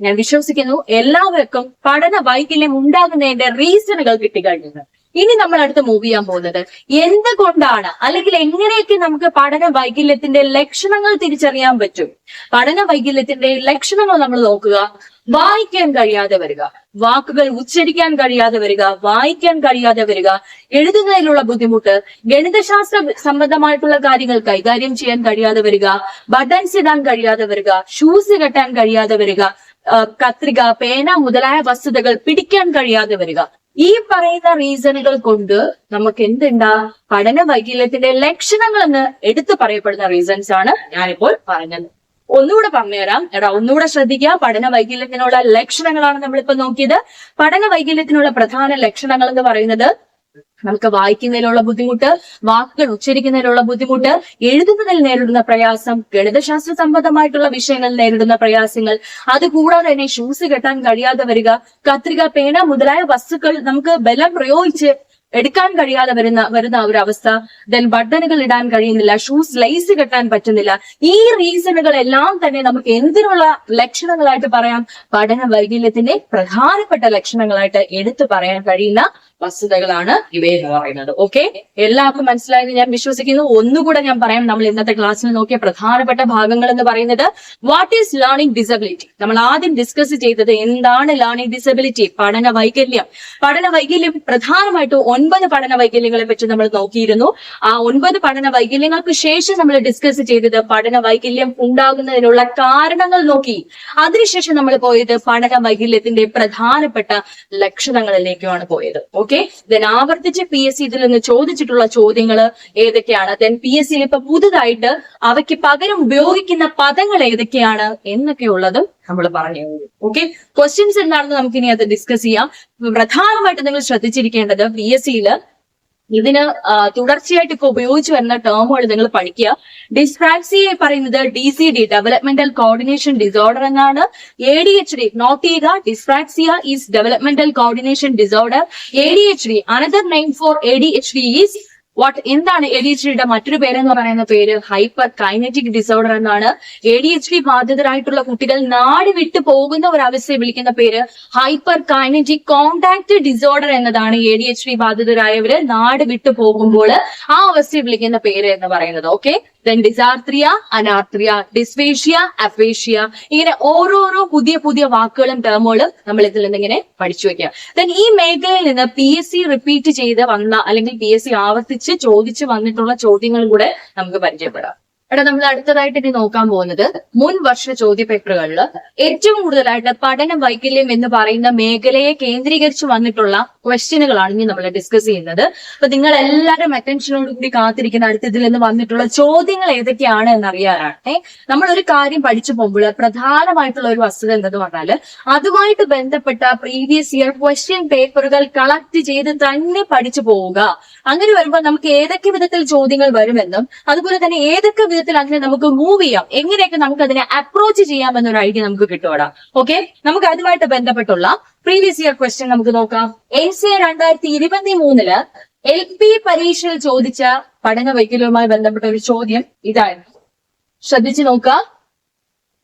ഞാൻ വിശ്വസിക്കുന്നു. എല്ലാവർക്കും പഠന വൈകല്യം ഉണ്ടാകുന്നതിന്റെ റീസണുകൾ കിട്ടിക്കഴിഞ്ഞത് ഇനി നമ്മൾ അടുത്ത് മൂവ് ചെയ്യാൻ പോകുന്നത്. എന്തുകൊണ്ടാണ് അല്ലെങ്കിൽ എങ്ങനെയൊക്കെ നമുക്ക് പഠന വൈകല്യത്തിന്റെ ലക്ഷണങ്ങൾ തിരിച്ചറിയാൻ പറ്റും? പഠന വൈകല്യത്തിന്റെ ലക്ഷണങ്ങൾ നമ്മൾ നോക്കുക. വായിക്കാൻ കഴിയാതെ വരിക. വാക്കുകൾ ഉച്ചരിക്കാൻ കഴിയാതെ വരിക. വായിക്കാൻ കഴിയാതെ വരിക. എഴുതുന്നതിലുള്ള ബുദ്ധിമുട്ട്. ഗണിതശാസ്ത്ര സംബന്ധമായിട്ടുള്ള കാര്യങ്ങൾ കൈകാര്യം ചെയ്യാൻ കഴിയാതെ വരിക. ബട്ടൺസ് ഇടാൻ കഴിയാതെ വരിക. ഷൂസ് കെട്ടാൻ കഴിയാതെ വരിക. കത്രിക പേന മുതലായ വസ്തുതകൾ പിടിക്കാൻ കഴിയാതെ വരിക. ഈ പറയുന്ന റീസണുകൾ കൊണ്ട് നമുക്ക് എന്തുണ്ടാ? പഠന വൈകല്യത്തിന്റെ ലക്ഷണങ്ങൾ എന്ന് എടുത്തു പറയപ്പെടുന്ന റീസൺസ് ആണ് ഞാനിപ്പോൾ പറഞ്ഞത്. ഒന്നുകൂടെ പറഞ്ഞുതരാം എടാ ഒന്നുകൂടെ ശ്രദ്ധിക്കുക. പഠന വൈകല്യത്തിനുള്ള ലക്ഷണങ്ങളാണ് നമ്മളിപ്പോ നോക്കിയത്. പഠന വൈകല്യത്തിനുള്ള പ്രധാന ലക്ഷണങ്ങൾ എന്ന് പറയുന്നത് നമുക്ക് വായിക്കുന്നതിലുള്ള ബുദ്ധിമുട്ട് വാക്കുകൾ ഉച്ചരിക്കുന്നതിലുള്ള ബുദ്ധിമുട്ട് എഴുതുന്നതിൽ നേരിടുന്ന പ്രയാസം ഗണിതശാസ്ത്ര സംബന്ധമായിട്ടുള്ള വിഷയങ്ങൾ നേരിടുന്ന പ്രയാസങ്ങൾ അതുകൂടാതെ തന്നെ ഷൂസ് കെട്ടാൻ കഴിയാതെ വരിക കത്രിക പേന മുതലായ വസ്തുക്കൾ നമുക്ക് ബലം പ്രയോഗിച്ച് എടുക്കാൻ കഴിയാതെ വരുന്ന വരുന്ന ഒരു അവസ്ഥ. ദെൻ ബട്ടണുകൾ ഇടാൻ കഴിയുന്നില്ല ഷൂസ് ലൈസ് കെട്ടാൻ പറ്റുന്നില്ല. ഈ റീസണുകൾ എല്ലാം തന്നെ നമുക്ക് എന്തിനുള്ള ലക്ഷണങ്ങളായിട്ട് പറയാം? പഠന വൈകല്യത്തിന്റെ പ്രധാനപ്പെട്ട ലക്ഷണങ്ങളായിട്ട് എടുത്തു പറയാൻ കഴിയുന്ന വസ്തുതകളാണ് ഇവയെന്ന് പറയുന്നത്. ഓക്കെ എല്ലാവർക്കും മനസ്സിലായെന്ന് ഞാൻ വിശ്വസിക്കുന്നു. ഒന്നുകൂടെ ഞാൻ പറയാം. നമ്മൾ ഇന്നത്തെ ക്ലാസ്സിൽ നോക്കിയ പ്രധാനപ്പെട്ട ഭാഗങ്ങൾ എന്ന് പറയുന്നത് വാട്ട് ഈസ് ലേണിംഗ് ഡിസബിലിറ്റി നമ്മൾ ആദ്യം ഡിസ്കസ് ചെയ്തത് എന്താണ് ലേണിംഗ് ഡിസബിലിറ്റി പഠന വൈകല്യം. പഠന വൈകല്യം പ്രധാനമായിട്ടും ഒൻപത് പഠന വൈകല്യങ്ങളെ പറ്റി നമ്മൾ നോക്കിയിരുന്നു. ആ ഒൻപത് പഠന വൈകല്യങ്ങൾക്ക് ശേഷം നമ്മൾ ഡിസ്കസ് ചെയ്തത് പഠന വൈകല്യം ഉണ്ടാകുന്നതിനുള്ള കാരണങ്ങൾ നോക്കി. അതിനുശേഷം നമ്മൾ പോയത് പഠന വൈകല്യത്തിന്റെ പ്രധാനപ്പെട്ട ലക്ഷണങ്ങളിലേക്കുമാണ് പോയത്. ഓക്കെ ദെൻ ആവർത്തിച്ച് പി എസ് സി ഇതിൽ നിന്ന് ചോദിച്ചിട്ടുള്ള ചോദ്യങ്ങൾ ഏതൊക്കെയാണ്? ദെൻ പി എസ് സിയിൽ ഇപ്പൊ പുതുതായിട്ട് അവയ്ക്ക് പകരം ഉപയോഗിക്കുന്ന പദങ്ങൾ ഏതൊക്കെയാണ് എന്നൊക്കെ ഉള്ളതും നമ്മൾ പറഞ്ഞു ഓക്കെ? ക്വസ്റ്റ്യൻസ് എന്താണെന്ന് നമുക്ക് ഇനി അത് ഡിസ്കസ് ചെയ്യാം. പ്രധാനമായിട്ട് നിങ്ങൾ ശ്രദ്ധിച്ചിരിക്കേണ്ടത് പി എസ് സിയിൽ ഇതിന് തുടർച്ചയായിട്ട് ഇപ്പൊ ഉപയോഗിച്ചു വരുന്ന ടേമുകൾ നിങ്ങൾ പഠിക്കുക. ഡിസ്ട്രാക്സി പറയുന്നത് D C D developmental coordination disorder എന്നാണ്. A D H D note ചെയ്യുക dyspraxia is developmental coordination disorder A D H D another name for A D H D is what എന്താണ് എ ഡി എച്ച് ഡിയുടെ മറ്റൊരു പേരെന്ന് പറയുന്ന പേര്? Hyper kinetic disorder എന്നാണ്. A D H D ബാധിതരായിട്ടുള്ള കുട്ടികൾ നാട് വിട്ടു പോകുന്ന ഒരു അവസ്ഥയെ വിളിക്കുന്ന പേര്. ഹൈപ്പർ കൈനറ്റിക് കോണ്ടാക്ട് ഡിസോർഡർ എന്നതാണ് എ ഡി എച്ച് ഡി ബാധിതരായവര് നാട് വിട്ടു പോകുമ്പോൾ ആ അവസ്ഥയെ വിളിക്കുന്ന പേര് എന്ന് പറയുന്നത്. Okay then dysarthria anarthria dysphasia aphasia ഇങ്ങനെ ഓരോരോ പുതിയ പുതിയ വാക്കുകളും ടേമുകളും നമ്മൾ ഇതിൽ നിന്ന് ഇങ്ങനെ പഠിച്ചു വെക്കുക. ദെൻ ഈ മേഖലയിൽ നിന്ന് പി എസ് സി റിപ്പീറ്റ് ചെയ്ത് വന്ന അല്ലെങ്കിൽ പി എസ് സി ആവർത്തിച്ച് ചോദിച്ചു വന്നിട്ടുള്ള ചോദ്യങ്ങളും കൂടെ നമുക്ക് പരിചയപ്പെടാം. എടാ നമ്മൾ അടുത്തതായിട്ട് ഇനി നോക്കാൻ പോകുന്നത് മുൻ വർഷ ചോദ്യ പേപ്പറുകളിൽ ഏറ്റവും കൂടുതലായിട്ട് പഠന വൈകല്യം എന്ന് പറയുന്ന മേഖലയെ കേന്ദ്രീകരിച്ച് വന്നിട്ടുള്ള ക്വസ്റ്റ്യനുകളാണ് ഇനി നമ്മൾ ഡിസ്കസ് ചെയ്യുന്നത്. അപ്പൊ നിങ്ങൾ എല്ലാവരും അറ്റൻഷനോട് കൂടി കാത്തിരിക്കുന്ന അടുത്ത ഇതിൽ നിന്ന് വന്നിട്ടുള്ള ചോദ്യങ്ങൾ ഏതൊക്കെയാണ് എന്നറിയാനാണ്. നമ്മൾ ഒരു കാര്യം പഠിച്ചു പോകുമ്പോൾ പ്രധാനമായിട്ടുള്ള ഒരു വസ്തുത എന്തെന്ന് പറഞ്ഞാൽ അതുമായിട്ട് ബന്ധപ്പെട്ട പ്രീവിയസ് ഇയർ ക്വസ്റ്റ്യൻ പേപ്പറുകൾ കളക്ട് ചെയ്ത് തന്നെ പഠിച്ചു പോവുക. അങ്ങനെ വരുമ്പോൾ നമുക്ക് ഏതൊക്കെ വിധത്തിൽ ചോദ്യങ്ങൾ വരുമെന്നും അതുപോലെ തന്നെ ഏതൊക്കെ വിധത്തിൽ അതിനെ നമുക്ക് മൂവ് ചെയ്യാം. എങ്ങനെയൊക്കെ നമുക്ക് അതിനെ അപ്രോച്ച് ചെയ്യാം എന്നൊരു ഐഡിയ നമുക്ക് കിട്ടുവാടാ. ഓക്കെ നമുക്ക് അതുമായിട്ട് ബന്ധപ്പെട്ടുള്ള പ്രീവിയസ് ഇയർ ക്വസ്റ്റ്യൻ നമുക്ക് നോക്കാം. എൻ സി എ രണ്ടായിരത്തി ഇരുപത്തി മൂന്നിൽ എൽ പി പരീക്ഷയിൽ ചോദിച്ച പഠന വൈകല്യവുമായി ബന്ധപ്പെട്ട ഒരു ചോദ്യം ഇതായിരുന്നു. ശ്രദ്ധിച്ചു നോക്കുക.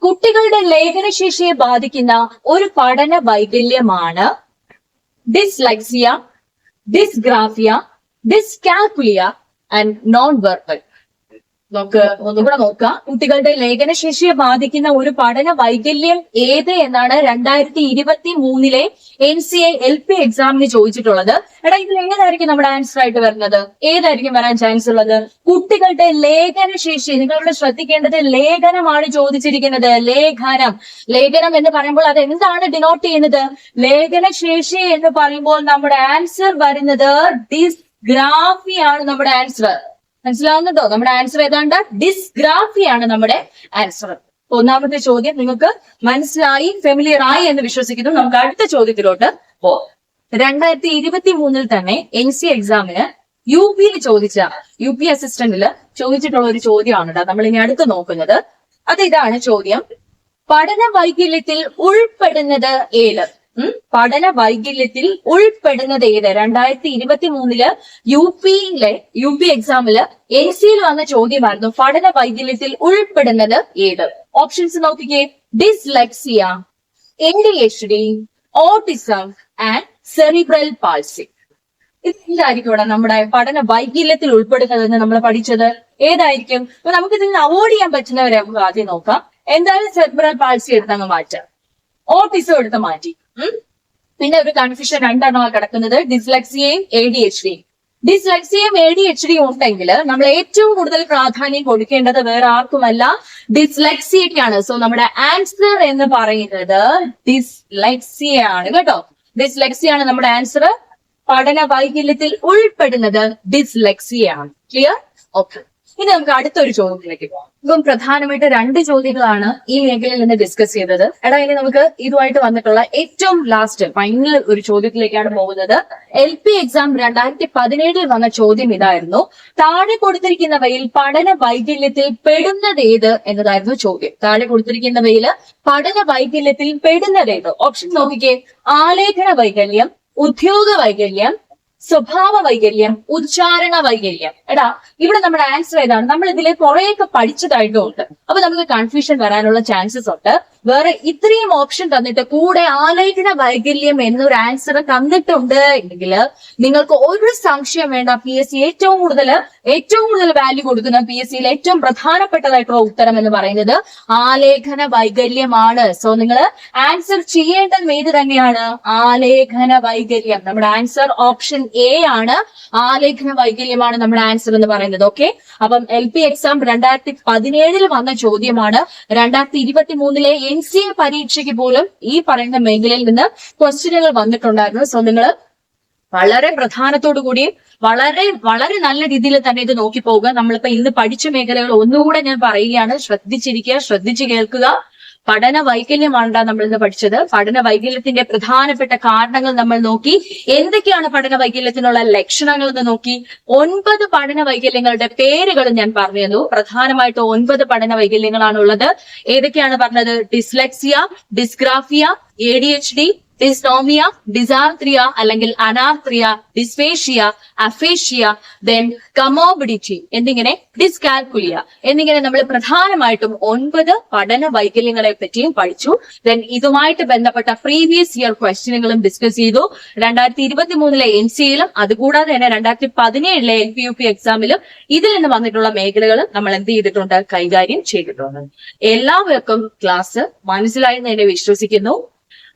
കുട്ടികളുടെ ലേഖനശേഷിയെ ബാധിക്കുന്ന ഒരു പഠന വൈകല്യമാണ് dyslexia dysgraphia dyscalculia and non verbal നമുക്ക് ഒന്നുകൂടെ നോക്കാം. കുട്ടികളുടെ ലേഖനശേഷിയെ ബാധിക്കുന്ന ഒരു പഠന വൈകല്യം ഏത് എന്നാണ് രണ്ടായിരത്തി ഇരുപത്തി മൂന്നിലെ N C A L P എക്സാമിന് ചോദിച്ചിട്ടുള്ളത്. എടാ ഇതിൽ എങ്ങനെയായിരിക്കും നമ്മുടെ ആൻസർ ആയിട്ട് വരുന്നത്? ഏതായിരിക്കും വരാൻ ചാൻസ് ഉള്ളത്? കുട്ടികളുടെ ലേഖനശേഷി നിങ്ങളിവിടെ ശ്രദ്ധിക്കേണ്ടത് ലേഖനമാണ് ചോദിച്ചിരിക്കുന്നത്. ലേഖനം. ലേഖനം എന്ന് പറയുമ്പോൾ അത് എന്താണ് ഡിനോട്ട് ചെയ്യുന്നത്? ലേഖനശേഷി എന്ന് പറയുമ്പോൾ നമ്മുടെ ആൻസർ വരുന്നത് ഡിസ്ഗ്രാഫിയാണ് നമ്മുടെ ആൻസർ മനസ്സിലാവുന്നുണ്ടോ? നമ്മുടെ ആൻസർ ഏതാണ്ട്? ഡിസ്ഗ്രാഫിയാണ് നമ്മുടെ ആൻസർ ഒന്നാമത്തെ ചോദ്യം നിങ്ങൾക്ക് മനസ്സിലായി ഫെമിലിയർ ആയി എന്ന് വിശ്വസിക്കുന്നു. നമുക്ക് അടുത്ത ചോദ്യത്തിലോട്ട് പോകാം രണ്ടായിരത്തി ഇരുപത്തി മൂന്നിൽ തന്നെ എൻ സി എക്സാമിന് യു പിയിൽ ചോദിച്ച യു പി അസിസ്റ്റന്റിൽ ചോദിച്ചിട്ടുള്ള ഒരു ചോദ്യമാണ് കേട്ടോ നമ്മൾ ഇനി അടുത്ത് നോക്കുന്നത്. അത് ഇതാണ് ചോദ്യം. പഠന വൈകല്യത്തിൽ ഉൾപ്പെടുന്നത് ഏത്? പഠന വൈകല്യത്തിൽ ഉൾപ്പെടുന്നത് ഏത്? രണ്ടായിരത്തി ഇരുപത്തി മൂന്നിൽ യു പിയിലെ യു പി എക്സാമിൽ എൻ സിയിൽ വന്ന ചോദ്യമായിരുന്നു പഠന വൈകല്യത്തിൽ ഉൾപ്പെടുന്നത് ഏത്? ഓപ്ഷൻസ് നോക്കിക്കേ. Dyslexia N D H D autism and cerebral palsy ഇതെന്തായിരിക്കും ഇവിടെ നമ്മുടെ പഠന വൈകല്യത്തിൽ ഉൾപ്പെടുന്നതെന്ന് നമ്മൾ പഠിച്ചത്? ഏതായിരിക്കും? അപ്പൊ നമുക്ക് ഇതിൽ നിന്ന് അവോയ്ഡ് ചെയ്യാൻ പറ്റുന്നവരെ നമുക്ക് ആദ്യം നോക്കാം. എന്തായാലും സെറിബ്രൽ പാൾസി എടുത്തങ്ങ് മാറ്റാം. ഓട്ടിസം എടുത്ത് മാറ്റി? പിന്നെ ഒരു കൺഫ്യൂഷൻ രണ്ടെണ്ണമാണ് കിടക്കുന്നത്. ഡിസ്ലക്സിയയും എ ഡി എച്ച് ഡിയും ഡിസ്ലക്സിയും എ ഡി എച്ച് ഡി ഉണ്ടെങ്കിൽ നമ്മൾ ഏറ്റവും കൂടുതൽ പ്രാധാന്യം കൊടുക്കേണ്ടത് വേറെ ആർക്കുമല്ല ഡിസ്ലക്സിയക്കാണ് സോ നമ്മുടെ ആൻസർ എന്ന് പറയുന്നത് ഡിസ്ലക്സിയ ആണ് കേട്ടോ. ഡിസ്ലക്സിയ ആണ് നമ്മുടെ ആൻസർ പഠന വൈകല്യത്തിൽ ഉൾപ്പെടുന്നത് ഡിസ്ലക്സിയ ആണ് ക്ലിയർ ഓക്കെ ഇനി നമുക്ക് അടുത്തൊരു ചോദ്യത്തിലേക്ക് പോകാം ഇപ്പം പ്രധാനമായിട്ട് രണ്ട് ചോദ്യങ്ങളാണ് ഈ മേഖലയിൽ നിന്ന് ഡിസ്കസ് ചെയ്തത്. എടാ ഇനി നമുക്ക് ഇതുമായിട്ട് വന്നിട്ടുള്ള ഏറ്റവും ലാസ്റ്റ് ഫൈനൽ ഒരു ചോദ്യത്തിലേക്കാണ് പോകുന്നത്. എൽ പി എക്സാം രണ്ടായിരത്തി പതിനേഴിൽ വന്ന ചോദ്യം ഇതായിരുന്നു. താഴെ കൊടുത്തിരിക്കുന്നവയിൽ പഠന വൈകല്യത്തിൽ പെടുന്നത് ഏത് എന്നതായിരുന്നു ചോദ്യം. താഴെ കൊടുത്തിരിക്കുന്നവയിൽ പഠന വൈകല്യത്തിൽ പെടുന്നത് ഏത്? ഓപ്ഷൻ നോക്കിക്കേ. ആലേഖന വൈകല്യം ഉദ്യോഗ വൈകല്യം സ്വഭാവ വൈകല്യം ഉച്ചാരണ വൈകല്യം എടാ ഇവിടെ നമ്മുടെ ആൻസർ ഏതാണ്? നമ്മൾ ഇതിലെ കുറെയൊക്കെ പഠിച്ചതായിട്ടുണ്ട് അപ്പൊ നമുക്ക് കൺഫ്യൂഷൻ വരാനുള്ള ചാൻസസ് ഉണ്ട്. വേറെ ഇത്രയും ഓപ്ഷൻ തന്നിട്ട് കൂടെ ആലേഖന വൈകല്യം എന്നൊരു ആൻസർ തന്നിട്ടുണ്ട്. എങ്കിൽ നിങ്ങൾക്ക് ഒരു സംശയം വേണ്ട. പി എസ് സി ഏറ്റവും കൂടുതൽ ഏറ്റവും കൂടുതൽ വാല്യൂ കൊടുക്കുന്ന പി എസ് സിയിൽ ഏറ്റവും പ്രധാനപ്പെട്ടതായിട്ടുള്ള ഉത്തരം എന്ന് പറയുന്നത് ആലേഖന വൈകല്യമാണ്. സോ നിങ്ങൾ ആൻസർ ചെയ്യേണ്ടത് ഏത് തന്നെയാണ്? ആലേഖന വൈകല്യം. നമ്മുടെ ആൻസർ ഓപ്ഷൻ എ ആണ്. ആലേഖന വൈകല്യമാണ് നമ്മുടെ ആൻസർ എന്ന് പറയുന്നത്. ഓക്കെ അപ്പം എൽ പി എക്സാം രണ്ടായിരത്തി പതിനേഴിൽ വന്ന ചോദ്യമാണ്. രണ്ടായിരത്തി ഇരുപത്തി മൂന്നിലെ എൻ സി എ പരീക്ഷയ്ക്ക് പോലും ഈ പറയുന്ന മേഖലയിൽ നിന്ന് ക്വസ്റ്റ്യനുകൾ വന്നിട്ടുണ്ടായിരുന്നു. സോ നിങ്ങൾ വളരെ പ്രധാനത്തോടു കൂടി വളരെ വളരെ നല്ല രീതിയിൽ തന്നെ ഇത് നോക്കി പോവുക നമ്മളിപ്പോ ഇന്ന് പഠിച്ച മേഖലകൾ ഒന്നുകൂടെ ഞാൻ പറയുകയാണ്. ശ്രദ്ധിച്ചിരിക്കുക ശ്രദ്ധിച്ചു കേൾക്കുക. പഠന വൈകല്യമാണ് നമ്മൾ ഇന്ന് പഠിച്ചത്. പഠന വൈകല്യത്തിന്റെ പ്രധാനപ്പെട്ട കാരണങ്ങൾ നമ്മൾ നോക്കി. എന്തൊക്കെയാണ് പഠന വൈകല്യത്തിനുള്ള ലക്ഷണങ്ങൾ എന്ന് നോക്കി. ഒൻപത് പഠന വൈകല്യങ്ങളുടെ പേരുകൾ ഞാൻ പറഞ്ഞു തന്നു പ്രധാനമായിട്ട് ഒൻപത് പഠന വൈകല്യങ്ങളാണ് ഉള്ളത് ഏതൊക്കെയാണ് പറഞ്ഞത്? Dyslexia dysgraphia A D H D dysnomia dysarthria അല്ലെങ്കിൽ അനാർത്രിയ ഡിസ്പേഷ്യ അഫേഷ്യ ദെൻ കമോബിഡിറ്റി എന്നിങ്ങനെ ഡിസ്കാൽക്കുലിയ എന്നിങ്ങനെ നമ്മൾ പ്രധാനമായിട്ടും ഒൻപത് പഠന വൈകല്യങ്ങളെ പറ്റിയും പഠിച്ചു. ദെൻ ഇതുമായിട്ട് ബന്ധപ്പെട്ട പ്രീവിയസ് ഇയർ ക്വസ്റ്റ്യനുകളും ഡിസ്കസ് ചെയ്തു. രണ്ടായിരത്തി ഇരുപത്തി മൂന്നിലെ എൻ സിയിലും അതുകൂടാതെ തന്നെ രണ്ടായിരത്തി പതിനേഴിലെ എൽ പി യു പി എക്സാമിലും ഇതിൽ നിന്ന് വന്നിട്ടുള്ള മേഖലകൾ നമ്മൾ എന്ത് ചെയ്തിട്ടുണ്ട്? കൈകാര്യം ചെയ്തിട്ടുണ്ട്. എല്ലാവർക്കും ക്ലാസ് മനസ്സിലായി എന്ന് എന്നെ വിശ്വസിക്കുന്നു.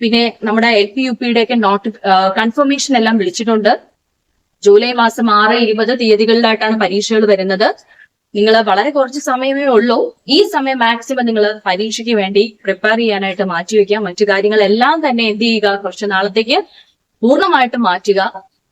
പിന്നെ നമ്മുടെ എൽ പി യു പിയുടെ ഒക്കെ നോട്ട് കൺഫർമേഷൻ എല്ലാം വിളിച്ചിട്ടുണ്ട്. ജൂലൈ മാസം ആറ് ഇരുപത് തീയതികളിലായിട്ടാണ് പരീക്ഷകൾ വരുന്നത്. നിങ്ങൾ വളരെ കുറച്ച് സമയമേ ഉള്ളൂ. ഈ സമയം മാക്സിമം നിങ്ങൾ പരീക്ഷയ്ക്ക് വേണ്ടി പ്രിപ്പയർ ചെയ്യാനായിട്ട് മാറ്റിവെക്കുക മറ്റു കാര്യങ്ങളെല്ലാം തന്നെ എന്ത് ചെയ്യുക? കുറച്ച് നാളത്തേക്ക് പൂർണമായിട്ട് മാറ്റുക.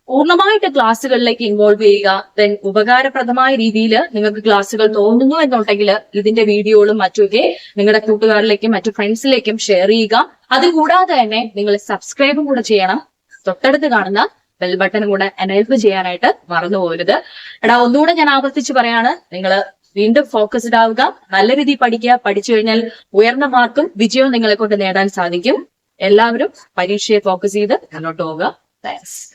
പൂർണമായിട്ട് ക്ലാസ്സുകളിലേക്ക് ഇൻവോൾവ് ചെയ്യുക ദെൻ ഉപകാരപ്രദമായ രീതിയിൽ നിങ്ങൾക്ക് ക്ലാസ്സുകൾ തോന്നുന്നു എന്നുണ്ടെങ്കിൽ ഇതിന്റെ വീഡിയോകളും മറ്റുമൊക്കെ നിങ്ങളുടെ കൂട്ടുകാരിലേക്കും മറ്റു ഫ്രണ്ട്സിലേക്കും ഷെയർ ചെയ്യുക. അതുകൂടാതെ തന്നെ നിങ്ങൾ സബ്സ്ക്രൈബും കൂടെ ചെയ്യണം. തൊട്ടടുത്ത് കാണുന്ന ബെൽ ബട്ടൺ കൂടെ എനേബിൾ ചെയ്യാനായിട്ട് മറന്നു പോകരുത്. എടാ ഒന്നുകൂടെ ഞാൻ ആവർത്തിച്ച് പറയാണ്. നിങ്ങൾ വീണ്ടും ഫോക്കസ്ഡ് ആവുക. നല്ല രീതിയിൽ പഠിക്കുക. പഠിച്ചു കഴിഞ്ഞാൽ ഉയർന്ന മാർക്കും വിജയവും നിങ്ങളെ കൊണ്ട് നേടാൻ സാധിക്കും. എല്ലാവരും പരീക്ഷയെ ഫോക്കസ് ചെയ്ത് മുന്നോട്ട് പോവുക. താങ്ക്സ്